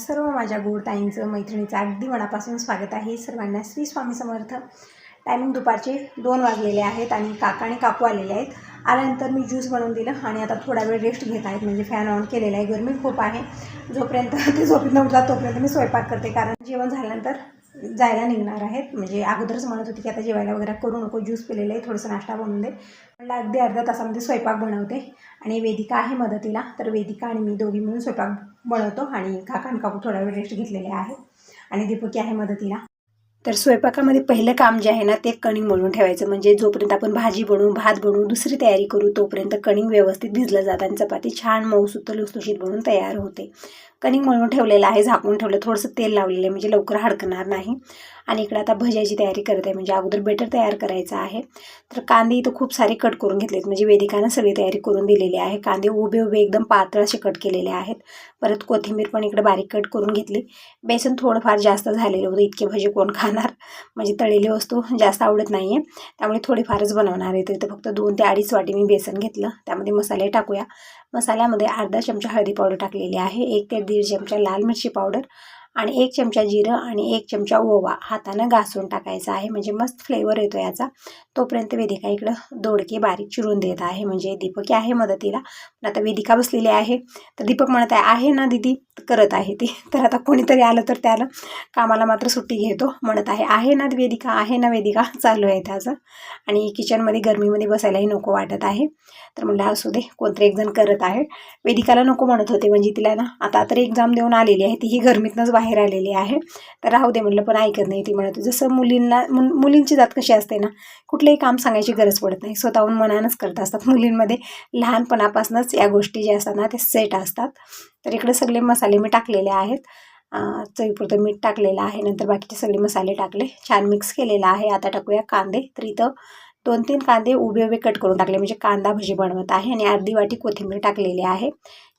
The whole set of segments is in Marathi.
सर्व माझ्या गोड ताईंचं मैत्रिणीचं अगदी मनापासून स्वागत आहे. सर्वांना श्री स्वामी समर्थ. टायमिंग दुपारचे दोन वाजलेले आहेत आणि काका आणि काकू आलेले आहेत. आल्यानंतर मी ज्यूस बनवून दिलं आणि आता थोडा वेळ रेस्ट घेत आहेत. म्हणजे फॅन ऑन केलेला आहे. गरमी खूप आहे. जोपर्यंत ते झोपेत उठतात तोपर्यंत मी स्वयंपाक करते. कारण जेवण झाल्यानंतर जायला निघणार आहेत. म्हणजे अगोदरच म्हणत होती की आता जेवायला वगैरे करू नको. ज्यूस पिलेलं आहे. थोडंसं नाश्ता बनवून दे. म्हणलं अगदी अर्ध्या तासामध्ये स्वयंपाक बनवते. आणि वेदिका आहे मदतीला. तर वेदिका आणि मी दोघी मिळून स्वयंपाक बनवतो आणि काका काकू थोडा वेळ रेस्ट घेतलेले आहे. आणि दीपकी आहे मदतीला. तर स्वयंपाकामध्ये पहिलं काम जे आहे ना ते कणिंग मळून ठेवायचं. म्हणजे जोपर्यंत आपण भाजी बनवू भात बनवू दुसरी तयारी करू तोपर्यंत कणिंग व्यवस्थित भिजलं जातं आणि चपाती छान मऊसूत लुसलुशीत बनवून तयार होते. कणिक मळून ठेवलेलं आहे झाकून ठेवलं थोडंसं तेल लावलेलं आहे म्हणजे लवकर हडकणार नाही. आणि इकडे आता भज्याची तयारी करत आहे म्हणजे अगोदर बेटर तयार करायचं आहे. तर कांदे इथं खूप सारे कट करून घेतलेत म्हणजे वेदिकानं सगळी तयारी करून दिलेली आहे. कांदे उभे उभे एकदम पातळ असे कट केलेले आहेत. परत कोथिंबीर पण इकडे बारीक कट करून घेतली. बेसन थोडंफार जास्त झालेलं होतं इतके भजे कोण खाणार? म्हणजे तळलेली वस्तू जास्त आवडत नाही आहे त्यामुळे थोडेफारच बनवणार आहे. तर फक्त दोन ते अडीच वाटी मी बेसन घेतलं. त्यामध्ये मसाले टाकूया. मसाल्यामध्ये अर्धा चमचा हळदी पावडर टाकलेली आहे एक ते दीड चमचा लाल मिरची पावडर आणि एक चमचा जिरं आणि एक चमचा ओवा हातानं घासून टाकायचा आहे. म्हणजे मस्त फ्लेवर येतो याचा. तोपर्यंत वेदिका इकडं दोडके बारीक चिरून देत आहे. म्हणजे दीपक आहे मदतीला. पण आता वेदिका बसलेली आहे. तर दीपक म्हणत आहे आहे ना दिदी? करत आहे ती. तर आता कोणीतरी आलं तर त्याला कामाला मात्र सुट्टी घेतो. म्हणत आहे आहे ना वेदिका? आहे ना वेदिका? चालू आहे त्याचं. आणि किचनमध्ये गरमीमध्ये बसायलाही नको वाटत आहे. तर म्हणलं असू दे कोणतरी एक जण करत आहे. वेदिकाला नको म्हणत होते. म्हणजे तिला ना आता तर एक्झाम देऊन आलेली आहे. ती ही गरमीतनंच बाहेर आलेली आहे. तर राहू दे म्हणलं पण ऐकत नाही ती म्हणत जसं मुलींना मु मुलींची जात कशी असते ना कुठलंही काम सांगायची गरज पडत नाही. स्वतःहून मनानंच करत असतात. मुलींमध्ये लहानपणापासूनच या गोष्टी ज्या असतात ना ते सेट असतात. तर इकडे सगळे मसाले मी टाकलेले आहेत. चवीपुरतं मीठ टाकलेलं आहे. नंतर बाकीचे सगळे मसाले टाकले. छान मिक्स केलेला आहे. आता टाकूया कांदे. तर इथं दोन तीन कांदे उभे उभे कट करून टाकले. म्हणजे कांदा भजी बनवत आहे आणि अर्धी वाटी कोथिंबीर टाकलेली आहे.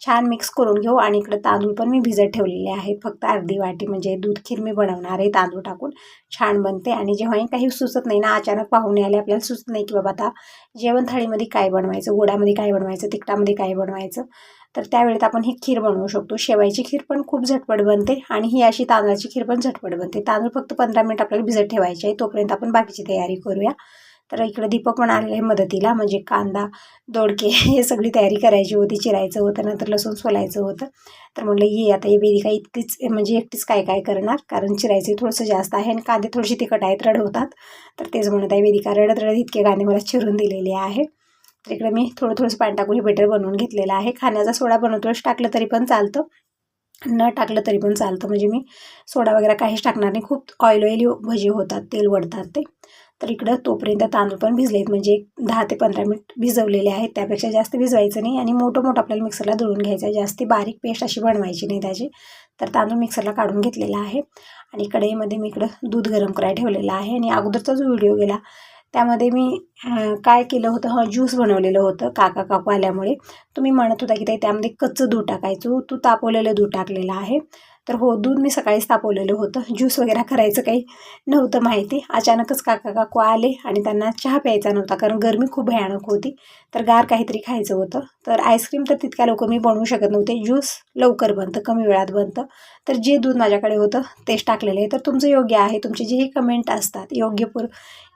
छान मिक्स करून घेऊ आणि इकडे तांदूळ पण मी भिजत ठेवलेले आहेत. फक्त अर्धी वाटी म्हणजे दूध खीर मी बनवणार आहे तांदूळ टाकून. छान बनते आणि जेव्हाही काही सुचत नाही ना अचानक पाहुणे आले आपल्याला सुचत नाही की बाबा आता जेवण थाळीमध्ये काय बनवायचं गोडामध्ये काय बनवायचं तिखटामध्ये काय बनवायचं. तर त्यावेळेत आपण ही खीर बनवू शकतो. शेवायची खीर पण खूप झटपट बनते आणि ही अशी तांदळाची खीर पण झटपट बनते. तांदूळ फक्त पंधरा मिनिट आपल्याला भिजत ठेवायचे आहे. तोपर्यंत आपण बाकीची तयारी करूया. तर इकडं दीपक पण आलेले आहे मदतीला म्हणजे कांदा दोडके हे सगळी तयारी करायची होती चिरायचं होतं नंतर लसूण सोलायचं होतं. तर म्हटलं ये आता ही बेदिका इतकीच म्हणजे एकटीच काय काय करणार? कारण चिरायचं थोडंसं जास्त आहे आणि कांदे थोडेसे तिखट आहेत रडवतात. तर तेच म्हणत आहे वेदिका रडत रडत इतके कांदे मला चिरून दिलेले आहे. तर इकडे मी थोडं थोडंसं पाणी टाकून हे बेटर बनवून घेतलेलं आहे. खाण्याचा सोडा बनवतोच टाकलं तरी पण चालतं. न टाकलं तरी पण चालतं. म्हणजे मी सोडा वगैरे काहीच टाकणार नाही. खूप ऑइल ऑइली भजी होतात तेल वडतात ते. तर इकडं तोपर्यंत तांदूळ पण भिजलेत. म्हणजे दहा ते पंधरा मिनिट भिजवलेले आहेत. त्यापेक्षा जास्त भिजवायचं नाही आणि मोठं मोठं आपल्याला मिक्सरला दळून घ्यायचं आहे. जास्ती बारीक पेस्ट अशी बनवायची नाही त्याची. तर तांदूळ मिक्सरला काढून घेतलेला आहे. आणि कढईमध्ये मी इकडं दूध गरम करायला ठेवलेलं आहे. आणि अगोदरचा जो व्हिडिओ गेला त्यामध्ये मी काय केलं होतं? हा ज्यूस बनवलेलं होतं काका काकू आल्यामुळे. तुम्ही म्हणत होता की ताई त्यामध्ये कच्चं दूध टाकायचं. तू तापवलेलं दूध टाकलेलं आहे. तर हो दूध मी सकाळीच तापवलेलं होतं. ज्यूस वगैरे करायचं काही नव्हतं माहिती. अचानकच काका काकू आले आणि त्यांना चहा प्यायचा नव्हता कारण गरमी खूप भयानक होती. तर गार काहीतरी खायचं होतं. तर आईस्क्रीम तर तितक्या लवकर मी बनवू शकत नव्हते. ज्यूस लवकर बनतं कमी वेळात बनतं. तर जे दूध माझ्याकडे होतं तेच टाकलेलं आहे. तर तुमचं योग्य आहे. तुमचे जेही कमेंट असतात योग्यपूर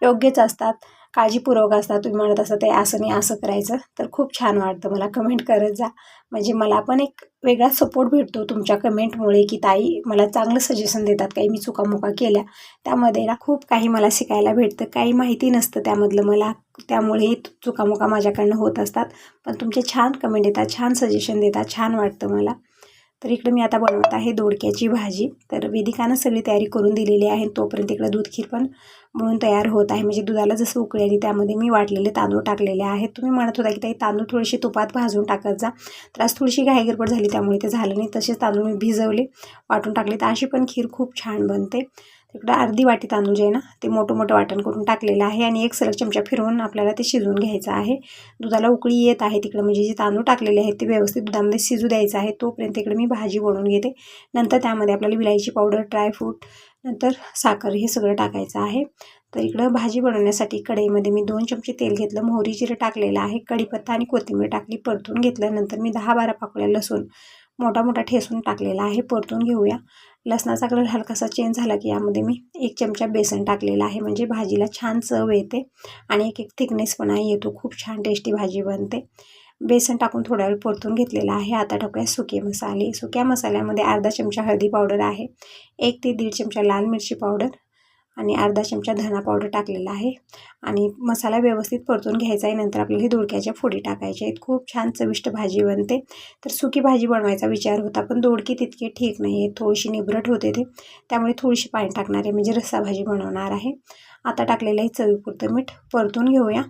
योग्यच असतात. काळजीपूर्वक असतात तुम्ही म्हणत असता ते असं नाही असं करायचं तर खूप छान वाटतं मला. कमेंट करत जा. म्हणजे मला पण एक वेगळा सपोर्ट भेटतो तुमच्या कमेंटमुळे की ताई मला चांगलं सजेशन देतात काही मी चुकामुका केल्या. त्यामध्ये ना खूप काही मला शिकायला भेटतं. काही माहिती नसतं त्यामधलं मला. त्यामुळे चुकामुका माझ्याकडनं होत असतात. पण तुमचे छान कमेंट येतात छान सजेशन देतात छान वाटतं मला. तर इकडं मी आता बनवत आहे दोडक्याची भाजी. तर वेदिकानं सगळी तयारी करून दिलेली आहे तोपर्यंत इकडं दूध खीर पण म्हणून तयार होत आहे. म्हणजे दुधाला जसं उकळी आली त्यामध्ये मी वाटलेले तांदूळ टाकलेले आहेत. तुम्ही म्हणत होता की ताई तांदूळ थोडीशी तुपात भाजून टाकत जा. तर आज थोडीशी घाईगडबड झाली त्यामुळे ते झालं नाही. तसेच तांदूळ मी भिजवले वाटून टाकले. तर अशी पण खीर खूप छान बनते. तिकडं अर्धी वाटी तांदूळ जे आहे ना ते मोठं मोठं वाटण करून टाकलेलं आहे आणि एक सलग चमचा फिरवून आपल्याला ते शिजवून घ्यायचं आहे. दुधाला उकळी येत आहे तिकडं म्हणजे जे तांदूळ टाकलेले आहेत ते व्यवस्थित दुधामध्ये शिजू द्यायचं आहे. तोपर्यंत इकडे मी भाजी बनवून घेते. नंतर त्यामध्ये आपल्याला विलायची पावडर ड्रायफ्रूट नंतर साखर हे सगळं टाकायचं आहे. तर इकडं भाजी बनवण्यासाठी कढईमध्ये मी दोन चमचे तेल घेतलं मोहरी जिरं टाकलेलं आहे कढीपत्ता आणि कोथिंबीर टाकली परतून घेतलं. नंतर मी दहा बारा पाकळ्या लसूण मोठा मोठा ठेसून टाकलेला आहे परतून घेऊया. लसणाचा कलर हलकासा चेंज झाला की यामध्ये मी एक चमचा बेसन टाकलेला आहे. म्हणजे भाजीला छान चव येते आणि एक एक थिकनेसपणा येतो खूप छान टेस्टी भाजी बनते. बेसन टाकून थोडा वेळ परतून घेतलेला आहे. आता टाकूया सुके मसाले. सुक्या मसाल्यामध्ये अर्धा चमचा हळदी पावडर आहे. एक ते दीड चमचा लाल मिरची पावडर आणि अर्धा चमचा धना पावडर टाकलेला आहे. आणि मसाला व्यवस्थित परतून घ्यायचा आहे. नंतर आपल्याला हे दोडक्याच्या फोडी टाकायच्या आहेत. खूप छान चविष्ट भाजी बनते. तर सुकी भाजी बनवायचा विचार होता पण दोडकी तितकी ठीक नाही आहे. थोडीशी निबरट होते ते. त्यामुळे थोडीशी पाणी टाकणार आहे. म्हणजे रस्सा भाजी बनवणार आहे. आता टाकलेलं आहे चवीपुरतं मीठ. परतून घेऊया.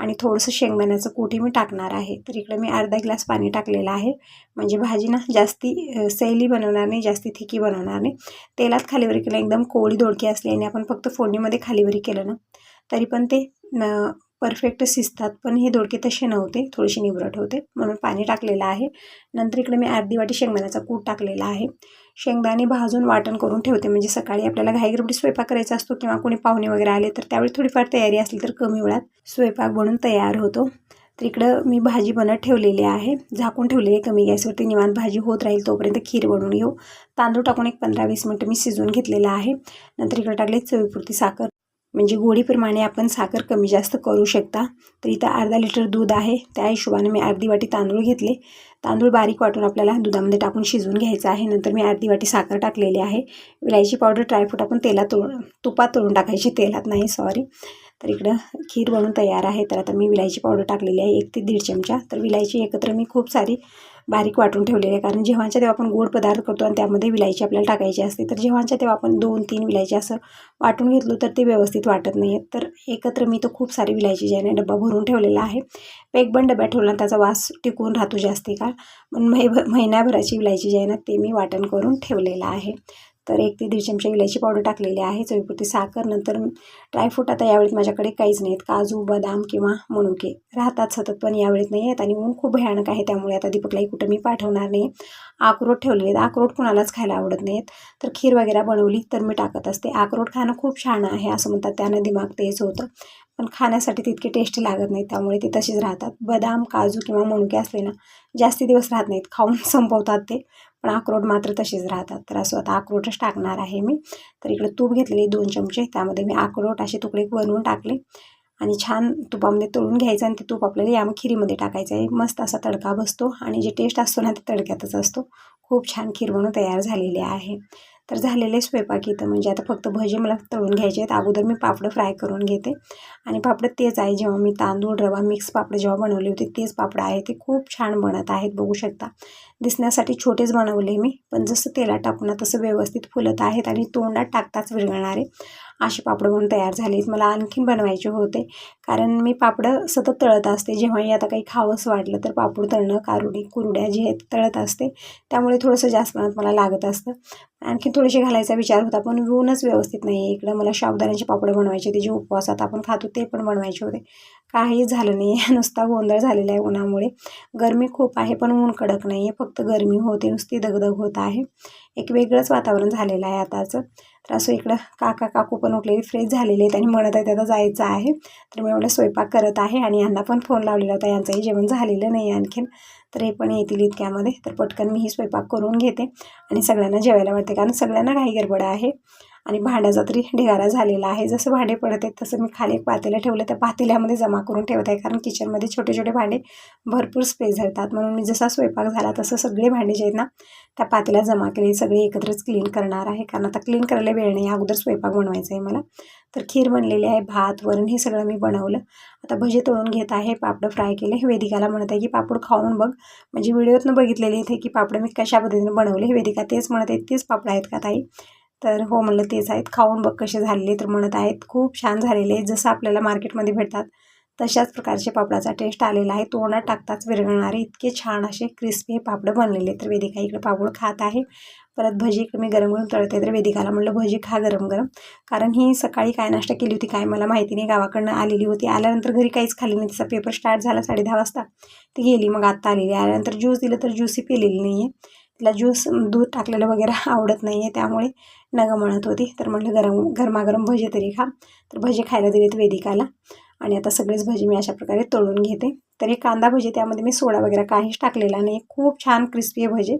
आणि थोडंसं शेंगदाण्याचं कुटी मी टाकणार आहे. तर इकडं मी अर्धा ग्लास पाणी टाकलेलं आहे. म्हणजे भाजी ना जास्ती सैली बनवणार नाही जास्ती थिकी बनवणार नाही. तेलात खालीवरी केलं एकदम कोळी दोडकी असली आणि आपण फक्त फोडणीमध्ये खालीवरी केलं ना तरी पण ते परफेक्ट शिजतात पण हे दोडके तसे नव्हते. थोडीशी निबरट होते. म्हणून पाणी टाकलेलं आहे. नंतर इकडे मी अर्धी वाटी शेंगदाण्याचा कूट टाकलेला आहे. शेंगदाणे भाजून वाटण करून ठेवते. म्हणजे सकाळी आपल्याला घाईगरबडी स्वयंपाक करायचा असतो किंवा कोणी पाहुणे वगैरे आले तर त्यावेळी थोडीफार तयारी असली तर कमी वेळात स्वयंपाक बनून तयार होतो. तर इकडं मी भाजी बनत ठेवलेली आहे. झाकून ठेवलेली आहे कमी गॅसवरती. निवांत भाजी होत राहील तोपर्यंत खीर बनवून घेऊ. तांदूळ टाकून एक पंधरा वीस मिनटं मी शिजवून घेतलेला आहे. नंतर इकडे टाकले चवीपुरती साखर. म्हणजे गोडीप्रमाणे आपण साखर कमी जास्त करू शकता. तर इथं अर्धा लिटर दूध आहे. त्या हिशोबाने मी अर्धी वाटी तांदूळ घेतले. तांदूळ बारीक वाटून आपल्याला दुधामध्ये टाकून शिजवून घ्यायचं आहे. नंतर मी अर्धी वाटी साखर टाकलेली आहे. विलायची पावडर ड्रायफ्रूट आपण तेलात तळून तुपात तळून टाकायची. तेलात नाही सॉरी. तर इकडं खीर बनून तयार आहे. तर आता मी विलायची पावडर टाकलेली आहे. एक ते दीड चमचा. तर विलायची एकत्र मी खूप सारी बारीक वाटून ठेवलेले आहे. कारण जेव्हाच्या तेव्हा आपण गोड पदार्थ करतो आणि त्यामध्ये विलायची आपल्याला टाकायची असते. तर जेव्हाच्या तेव्हा आपण दोन तीन विलायची असं वाटून घेतलो तर ते व्यवस्थित वाटत नाही. आहेत तर एकत्र मी तर खूप सारी विलायची जे आहे डब्बा भरून ठेवलेला आहे. बंद डब्यात ठेवला त्याचा वास टिकून राहतो जास्ती काळ. पण महिन्याभराची विलायची जी आहे ना ते मी वाटण करून ठेवलेलं आहे. तर एक ते दीड चमचे इलायची पावडर टाकलेली आहे चवीपुरती साखर नंतर ड्रायफ्रूट आता यावेळी माझ्याकडे काहीच नाहीत काजू बदाम किंवा मनुके. राहतात सतत पण यावेळेत नाही आहेत आणि ऊन खूप भयानक आहे त्यामुळे आता दीपकलाही कुठं मी पाठवणार नाही. अक्रोट ठेवलेले आहेत अक्रोट कुणालाच खायला आवडत नाहीत. तर खीर वगैरे बनवली तर मी टाकत असते. अक्रोट खाणं खूप छान आहे असं म्हणतात त्यानं दिमाग तेच होतं पण खाण्यासाठी तितके टेस्टी लागत नाहीत. त्यामुळे ते तसेच राहतात. बदाम काजू किंवा मणुके असले ना जास्ती दिवस राहत नाहीत. खाऊन संपवतात ते. पण अक्रोड मात्र तसेच राहतात. तर असं आता अक्रोटच टाकणार आहे मी. तर इकडे तूप घेतलेले दोन चमचे. त्यामध्ये मी अक्रोट असे तुकडे बनवून टाकले. आणि छान तुपामध्ये तळून घ्यायचं आणि ते तूप आपल्याला या खिरीमध्ये टाकायचं आहे. मस्त असा तडका बसतो. आणि जे टेस्ट असतो ना ते तडक्यातच असतो. खूप छान खीर म्हणून तयार झालेली आहे. तर झालेले स्वयंपाक इथं. म्हणजे आता फक्त भजे मला तळून घ्यायचे आहेत. अगोदर मी पापडं फ्राय करून घेते. आणि पापडं तेच आहे. जेव्हा मी तांदूळ रवा मिक्स पापडं जेव्हा बनवले होते तेच पापडं आहे. ते खूप छान बनत आहेत. बघू शकता. दिसण्यासाठी छोटेच बनवले मी. पण जसं तेलात टाकून तसं व्यवस्थित फुलत आहेत आणि तोंडात टाकताच विरघळणारे असे पापडं म्हणून तयार झालेत. मला आणखीन बनवायचे होते. कारण मी पापडं सतत तळत असते. जेव्हाही आता काही खावंसं वाटलं तर पापड तळणं कारुडी कुरड्या जे आहेत तळत असते. त्यामुळे थोडंसं जास्त प्रमाणात मला लागत असतं. आणखी थोडेसे घालायचा विचार होता पण ऊनच व्यवस्थित नाही आहे इकडं. मला शाबदाण्याचे पापड बनवायचे ते जे उपवासात आपण खातो ते पण बनवायचे होते. काहीच झालं नाही आहे नुसता गोंधळ झालेला आहे उन्हामुळे. गरमी खूप आहे पण ऊन कडक नाही आहे फक्त गरमी होते. नुसती दगदग होत आहे. एक वेगळंच वातावरण झालेलं आहे आताचं. तर असं इकडं काका काकू पण उठलेली फ्रेश झालेले आहेत आणि म्हणत आहेत आता जायचं आहे. तर मी एवढं स्वयंपाक करत आहे. आणि यांना पण फोन लावलेला होता यांचंही जेवण झालेलं नाही आणखीन. तर हे पण येतील इतक्यामध्ये. तर पटकन मी ही स्वयंपाक करून घेते आणि सगळ्यांना जेवायला वाटते कारण सगळ्यांना काही गडबड आहे. आणि भांड्याचा तरी ढिगारा झालेला आहे. जसं भांडे पडत आहेत तसं मी खाली एक पातेलं ठेवलं. त्या पातेल्यामध्ये जमा करून ठेवत आहे कारण किचनमध्ये छोटे छोटे भांडे भरपूर स्पेस धरतात. म्हणून मी जसा स्वयंपाक झाला तसं सगळे भांडे जे आहेत ना त्या पातेल्या जमा केले. सगळे एकत्रच क्लीन करणार आहे. कारण आता क्लीन करायला वेळ नाही. अगोदर स्वयंपाक बनवायचा आहे मला. तर खीर बनलेली आहे भात वरण हे सगळं मी बनवलं. आता भजे तळून घेत आहे पापडं फ्राय केले. वेदिकाला म्हणत आहे की पापड खाऊन बघ. म्हणजे व्हिडिओतनं बघितलेले इथे की पापडं मी कशा पद्धतीने बनवले हे वेदिका तेच म्हणत आहेत तेच पापड आहेत का ताई? तर हो म्हणलं तेच आहेत. खाऊन बघ कसे झालेले तर म्हणत आहेत खूप छान झालेले जसं आपल्याला मार्केटमध्ये भेटतात तशाच प्रकारचे पापडाचा टेस्ट आलेला आहे. तोंडात टाकताच विरघळणारे इतके छान असे क्रिस्पी हे पापडं बनलेले तर वेदिका इकडे पापड खात आहे. परत भजी इकडे मी गरम गरम तळते. तर वेदिकाला म्हणलं भजी खा गरम गरम. कारण ही सकाळी काय नाश्ता केली होती काय मला माहिती नाही. गावाकडनं आलेली होती. आल्यानंतर घरी काहीच खाल्ली नाही. तिचा पेपर स्टार्ट झाला साडे दहा वाजता. ती गेली मग आत्ता आलेली आल्यानंतर ज्यूस दिलं तर ज्यूसही पिलेली नाही आहे तिला ज्यूस दूध टाकलेलं वगैरे आवडत नाही आहे त्यामुळे नगं म्हणत होती. तर म्हटलं गरम गरमागरम भजे तरी खा. तर भजे खायला दिलेत वेदिकाला. आणि आता सगळेच भजी मी अशा प्रकारे तळून घेते. तर हे कांदा भजे त्यामध्ये मी सोडा वगैरे काहीच टाकलेला नाही. खूप छान क्रिस्पी भजे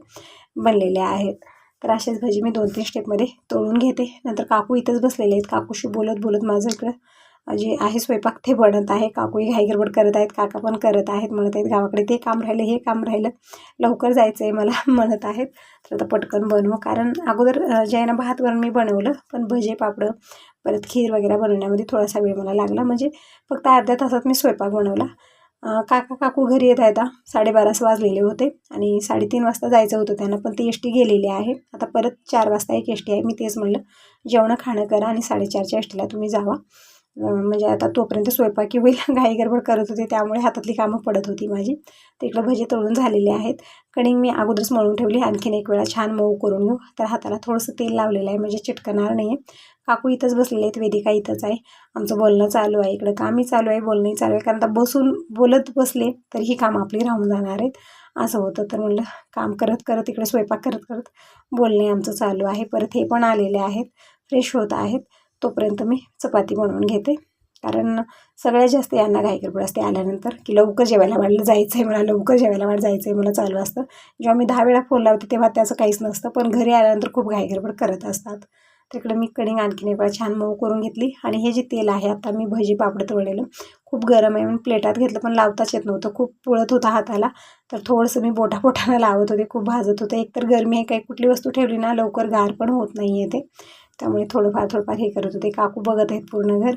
बनलेले आहेत. तर असेच भजी मी दोन तीन स्टेपमध्ये तळून घेते. नंतर काकू इथंच बसलेले आहेत. काकूशी बोलत बोलत माझं इकडं जे आहे स्वयंपाक ते बनत आहे. काकूही घाई गडबड करत आहेत काका पण करत आहेत म्हणत आहेत गावाकडे ते काम राहिलं हे काम राहिलं. लवकर जायचं आहे मला म्हणत आहेत. तर आता पटकन बनवू. कारण अगोदर ज्यानं भात वरण मी बनवलं पण भजे पापडं परत खीर वगैरे बनवण्यामध्ये थोडासा वेळ मला लागला. म्हणजे फक्त अर्ध्या तासात मी स्वयंपाक बनवला. काका काकू घरी येत आहेत साडेबारास वाजलेले होते आणि साडेतीन वाजता जायचं होतं त्यांना पण ती एस टी गेलेली आहे. आता परत चार वाजता एक एस टी आहे मी तेच म्हणलं जेवणं खाणं करा आणि साडेचारच्या एस टीला तुम्ही जावा. म्हणजे आता तोपर्यंत स्वयंपाकी होईल घाई गडबड करत होते त्यामुळे हातातली कामं पडत होती माझी. तिकडं भजे तळून झालेले आहेत. कणिंग मी अगोदरच मळून ठेवली. आणखीन एक वेळा छान मऊ करून घेऊ. तर हाताला थोडंसं तेल लावलेलं आहे म्हणजे चिटकणार नाही आहे काकू इथंच बसलेले आहेत वेदिका इथंच आहे. आमचं बोलणं चालू आहे इकडं. कामही चालू आहे बोलणंही चालू आहे. कारण आता बसून बोलत बसले तर ही कामं आपली राहून जाणार आहेत. असं होतं. तर म्हणलं काम करत करत इकडे स्वयंपाक करत करत बोलणे आमचं चालू आहे. परत हे पण आलेले आहेत. फ्रेश होत आहेत. तोपर्यंत मी चपाती बनवून घेते. कारण सगळ्यात जास्त यांना घाई गडबड असते आल्यानंतर की लवकर जेवायला वाढलं जायचं आहे मला लवकर जेवायला वाढ जायचं आहे मला चालू असतं. जेव्हा मी दहा वेळा फोन लावते तेव्हा त्याचं काहीच नसतं. पण घरी आल्यानंतर खूप घाई गडबड करत असतात. तिकडे मी कडिंग आणखीन एक वेळा छान मऊ करून घेतली. आणि हे जे तेल आहे आता मी भजी पापड तळलेलं. खूप गरम आहे म्हणून प्लेटात घेतलं पण लावताच येत नव्हतं. खूप पुळत होता हाताला. तर थोडंसं मी बोटापोटानं लावत होते खूप भाजत होतं. एकतर गरमी आहे काही कुठली वस्तू ठेवली ना लवकर गार पण होत नाही आहे ते. त्यामुळे थोडंफार थोडंफार हे करत होते. काकू बघत आहेत पूर्ण घर.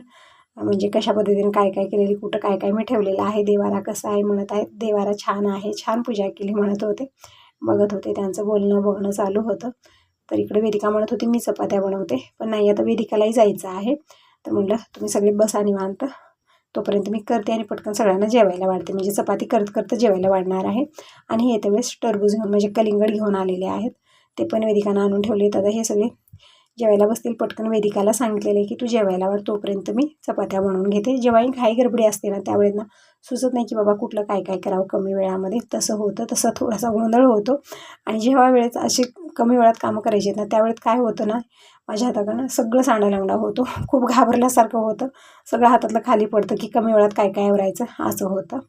म्हणजे कशा पद्धतीने काय काय केलेली कुठं काय काय मी ठेवलेलं आहे देवारा कसा आहे म्हणत आहेत. देवारा छान आहे छान पूजा केली म्हणत होते. बघत होते त्यांचं बोलणं बघणं चालू होतं. तर इकडे वेदिका म्हणत होती मी चपात्या बनवते. पण नाही आता वेदिकालाही जायचं आहे. तर म्हटलं तुम्ही सगळे बसा निवांत. तोपर्यंत मी करते आणि पटकन सगळ्यांना जेवायला वाढते. म्हणजे चपाती करत करत जेवायला वाढणार आहे. आणि हे वेळेस टरबूज घेऊन म्हणजे कलिंगड घेऊन आलेले आहेत. ते पण वेदिकांना आणून ठेवले तर हे सगळे जेवायला बसतील पटकन वेदिकाला सांगितलेलं आहे की तू जेवायला वाढ तोपर्यंत मी चपात्या बनवून घेते. जेव्हाही घाई गडबडी असते ना त्यावेळेला ना सुचत नाही की बाबा कुठलं काय काय करावं. कमी वेळामध्ये तसं होतं तसं थोडासा गोंधळ होतो. आणि जेव्हा वेळेत अशी कमी वेळात कामं करायची आहेत ना त्यावेळेत काय होतं ना माझ्या हाताकडनं सगळं सांडालंगडा होतो. खूप घाबरल्यासारखं होतं. सगळं हातातलं खाली पडतं की कमी वेळात काय काय आवरायचं असं होतं.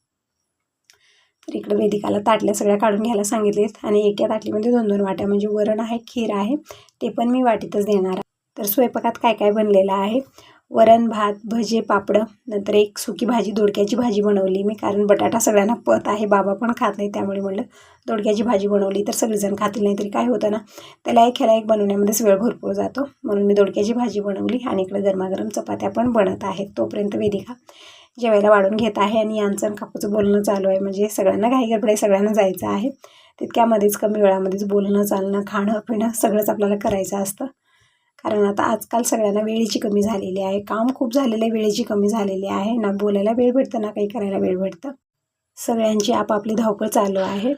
तर इकडं वेदिकाला ताटल्या सगळ्या काढून घ्यायला सांगितलेत आणि एका ताटलीमध्ये दोन दोन वाट्या म्हणजे वरण आहे खीर आहे ते पण मी वाटीतच देणार आहे. तर स्वयंपाकात काय काय बनलेलं आहे? वरण भात भजे पापडं नंतर एक सुकी भाजी दोडक्याची भाजी बनवली मी कारण बटाटा सगळ्यांना पत आहे बाबा पण खात नाही त्यामुळे म्हणलं दोडक्याची भाजी बनवली तर सगळेजण खातील नाही तरी काय होतं ना? त्याला एक ह्याला एक बनवण्यामध्येच वेळ भरपूर जातो. म्हणून मी दोडक्याची भाजी बनवली आणि इकडे गरमागरम चपात्या पण बनत आहेत तोपर्यंत वेदिका. जेवायला वाढून घेत आहे आणि यांचं काकूचं बोलणं चालू आहे. म्हणजे सगळ्यांना घाई गडबड सगळ्यांना जायचं आहे. तितक्यामध्येच कमी वेळामध्येच बोलणं चालणं खाणं पिणं सगळंच आपल्याला करायचं असतं. कारण आता आजकाल सगळ्यांना वेळेची कमी झालेली आहे. काम खूप झालेलं आहे वेळेची कमी झालेली आहे. ना बोलायला वेळ भेटतं ना काही करायला वेळ भेटतं. सगळ्यांची आपापली धावपळ चालू आहे.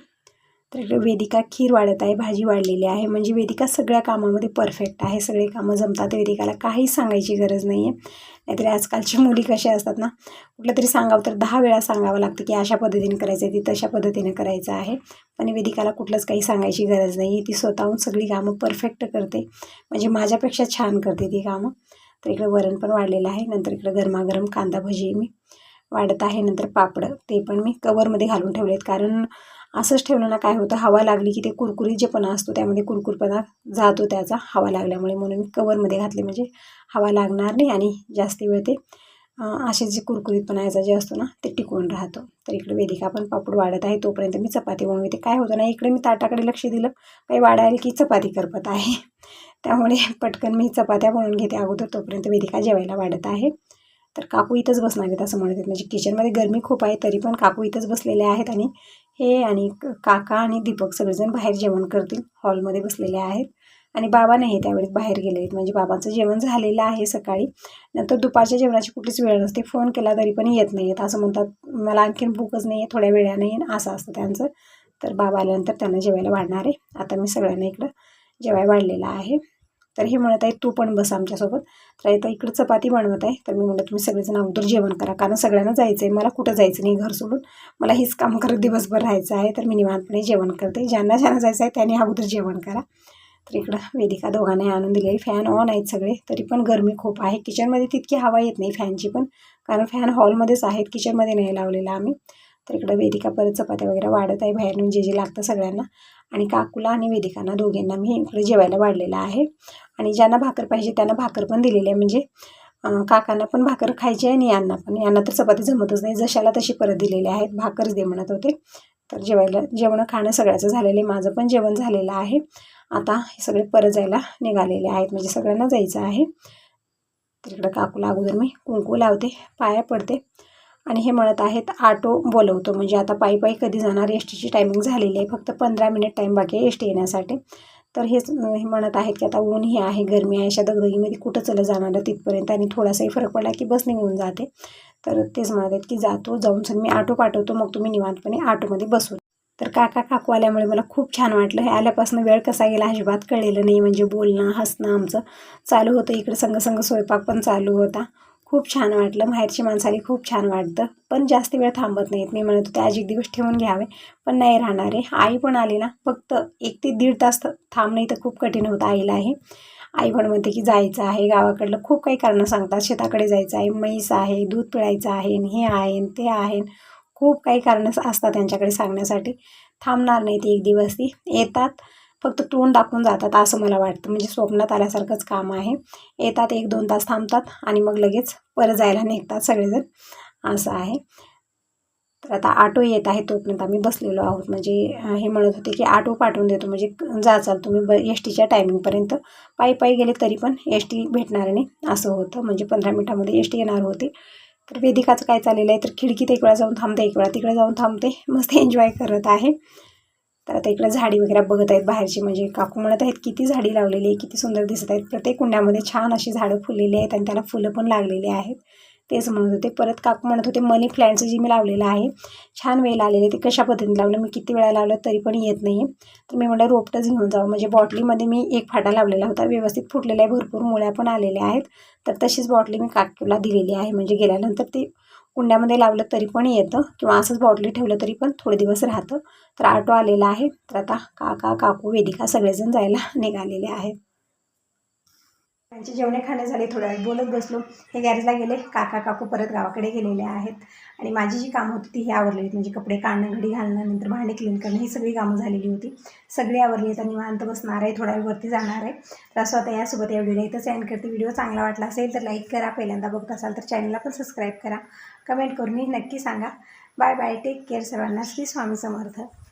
तर वेदिका खीर वाढत आहे भाजी वाढलेली आहे. म्हणजे वेदिका सगळ्या कामामध्ये परफेक्ट आहे. सगळे कामं जमतात. वेदिकाला काहीच सांगायची गरज नाही आहे नाहीतरी आजकालची मुली कशा असतात ना कुठलं तरी सांगावं तर दहा वेळा सांगावं लागतं की अशा पद्धतीने करायचं आहे ती तशा पद्धतीने करायचं आहे. पण वेदिकाला कुठलंच काही सांगायची गरज नाही आहे ती स्वतःहून सगळी कामं परफेक्ट करते. म्हणजे माझ्यापेक्षा छान करते ती कामं. तर इकडं वरण पण वाढलेलं आहे. नंतर इकडं गरमागरम कांदा भजी मी वाढत आहे. नंतर पापडं ते पण मी कवरमध्ये घालून ठेवलेत. कारण असंच ठेवलं ना काय होतं हवा लागली की ते कुरकुरीत जे असतो त्यामध्ये कुरकुरपणा जातो त्याचा हवा लागल्यामुळे. म्हणून मी कवरमध्ये घातले म्हणजे हवा लागणार नाही आणि जास्त वेळ ते असे जे कुरकुरीतपणा याचा जे असतो ना ते टिकून राहतो. तर इकडे वेदिका पण पापड वाढत आहे तोपर्यंत मी चपाती बनवते. काय होतं ना इकडे मी ताटाकडे लक्ष दिलं काही वाढायला की चपाती करपत आहे. त्यामुळे पटकन मी चपात्या बनवून घेते अगोदर तोपर्यंत वेदिका जेवायला वाढत आहे. तर काकू इथंच बसणार आहेत असं म्हणत आहेत. म्हणजे किचनमध्ये गरमी खूप आहे तरी पण काकू इथंच बसलेले आहेत आणि हे आणि काका आणि दीपक सगळेजण बाहेर जेवण करतील. हॉलमध्ये बसलेले आहेत. आणि बाबा नाही त्यावेळेस बाहेर गेले आहेत. म्हणजे बाबांचं जेवण झालेलं आहे सकाळी. नंतर दुपारच्या जेवणाची कुठलीच वेळ नसते. फोन केला तरी पण येत नाही आहेत असं म्हणतात मला आणखीन भूकच नाही आहे थोड्या वेळाने येईन. असं असतं त्यांचं. तर बाबा आल्यानंतर त्यांना जेवायला वाढणार आहे. आता मी सगळ्यांना इकडं जेवाय वाढलेलं आहे. तर हे म्हणत आहे तू पण बस आमच्यासोबत. तर आता इकडं चपाती बनवत आहे. तर मी म्हणलं तुम्ही सगळेजण अगोदर जेवण करा कारण सगळ्यांना जायचं आहे मला कुठं जायचं नाही घर सोडून मला हेच काम करत दिवसभर राहायचं आहे तर मी निवांतपणे जेवण करते. ज्यांना ज्यांना जायचं आहे त्यांनी अगोदर जेवण करा. तर इकडं वेदिका दोघांनाही आणून दिलेली फॅन ऑन आहेत सगळे. तरी पण गरमी खूप आहे. किचनमध्ये तितकी हवा येत नाही फॅनची पण कारण फॅन हॉलमध्येच आहेत. किचनमध्ये नाही लावलेला आम्ही. तर इकडं वेदिका परत चपात्या वगैरे वाढत आहे. बाहेरून जे जे लागतं सगळ्यांना. आणि काकूला आणि वेदिकांना दोघींना मी इकडे जेवायला वाढलेलं आहे. आणि ज्यांना भाकर पाहिजे त्यांना भाकर पण दिलेली आहे. म्हणजे काकांना पण भाकर खायची आहे आणि यांना पण. यांना तर चपाती जमतच नाही. जशाला तशी परत दिलेली आहेत. भाकरच दे म्हणत होते. तर जेवायला जेवणं खाणं सगळ्याचं झालेलं आहे. माझं पण जेवण झालेलं आहे. आता हे सगळे परत जायला निघालेले आहेत. म्हणजे सगळ्यांना जायचं आहे. तर इकडं काकूला अगोदर मी कुंकू लावते. पाया पडते. आणि हे म्हणत आहेत आटो बोलवतो. म्हणजे आता पायी पायी कधी जाणार एस टीची टायमिंग झालेली आहे फक्त पंधरा मिनिट टाईम बाकी आहे एस टी येण्यासाठी. तर हेच हे म्हणत आहेत की आता ऊन ही आहे गरमी आहे अशा दगदगीमध्ये कुठं चलं जाणार तिथपर्यंत? आणि थोडासाही फरक पडला की बस निघून जाते. तर तेच म्हणत आहेत की जातो जाऊन सर मी ऑटो पाठवतो मग तुम्ही निवांतपणे ऑटोमध्ये बसू. तर काका काकू आल्यामुळे मला खूप छान वाटलं. हे आल्यापासून वेळ कसा गेला अजिबात कळलेलं नाही. म्हणजे बोलणं हसणं आमचं चालू होतं. इकडे संग संग स्वयंपाक पण चालू होता. खूप छान वाटलं. माहेरची माणसाने खूप छान वाटतं. पण जास्त वेळ थांबत नाहीत. मी म्हणत होते आज एक दिवस ठेवून घ्यावे. पण नाही राहणार आहे. आई पण आली ना फक्त एक ते दीड तास तर इथं तर खूप कठीण होतं आईला आहे. आई पण म्हणते की जायचं आहे. गावाकडलं खूप काही कारणं सांगतात. शेताकडे जायचं आहे. म्हैस आहे दूध पिळायचं आहे हे आहे ते आहे. खूप काही कारणं असतात त्यांच्याकडे सांगण्यासाठी. थांबणार नाही ती एक दिवस ती. येतात. फक्त तोंड दाखवून जातात असं मला वाटतं. म्हणजे स्वप्नात आल्यासारखंच काम आहे. येतात एक दोन तास थांबतात आणि मग लगेच परत जायला निघतात सगळेजण. असं आहे. तर आता ऑटो येत आहे तोपर्यंत आम्ही बसलेलो आहोत. म्हणजे हे म्हणत होते की ऑटो पाठवून देतो. म्हणजे जाचाल तुम्ही ब एस टीच्या टायमिंगपर्यंत पायी पायी गेले तरी पण एस टी भेटणार नाही. असं होतं. म्हणजे पंधरा मिनटामध्ये एस टी येणार होती. तर वेदिकाचं काय चाललेलं आहे? तर खिडकीत एक वेळा जाऊन थांबते एक वेळा तिकडे जाऊन थांबते. मस्त एन्जॉय करत आहे. तर आता इकडे झाडी वगैरे बघत आहेत बाहेरची म्हणजे काकू म्हणत आहेत किती झाडी लावलेली आहे किती सुंदर दिसत आहेत. प्रत्येक कुंड्यामध्ये छान अशी झाडं फुललेली आहेत आणि त्याला फुलं पण लागलेली आहेत. तेच म्हणत होते. परत काकू म्हणत होते मनी प्लॅन्टचं जे मी लावलेलं आहे छान वेळ आलेले ते कशा पद्धतीने लावलं? मी किती वेळा लावलं तरी पण येत नाही तर मी म्हणलं रोपटंच घेऊन जावं. म्हणजे बॉटलीमध्ये मी एक फाटा लावलेला होता. व्यवस्थित फुटलेला आहे भरपूर मुळ्या पण आलेल्या आहेत. तर तशीच बॉटली मी काकूला दिलेली आहे. म्हणजे गेल्यानंतर ते कुंड्यामध्ये लावलं तरी पण येतं किंवा असंच बॉटली ठेवलं तरी पण थोडे दिवस राहतं. तर ऑटो आलेला आहे. तर आता काका काकू वेदिका सगळेजण जायला निघालेले आहेत. त्यांचे जेवणे खाणे झाले थोड्या वेळ बोलत बसलो. हे गॅरेजला गेले. काका काकू परत गावाकडे गेलेले आहेत. आणि माझी जी कामं होती ती ही आवरलेली. आहेत म्हणजे कपडे काढणं घडी घालणं नंतर भांडी क्लीन करणं ही सगळी कामं झालेली होती. सगळी आवरली आहेत आणि निवांत बसणार आहे. थोड्या वेळ वरती जाणार आहे. तर असं आता यासोबत या व्हिडिओ इथंच एंड करते. व्हिडिओ चांगला वाटला असेल तर लाईक करा. पहिल्यांदा बघत असाल तर चॅनलला पण सबस्क्राईब करा. कमेंट करूनही नक्की सांगा. बाय बाय टेक केअर सर्वांना. श्री स्वामी समर्थ.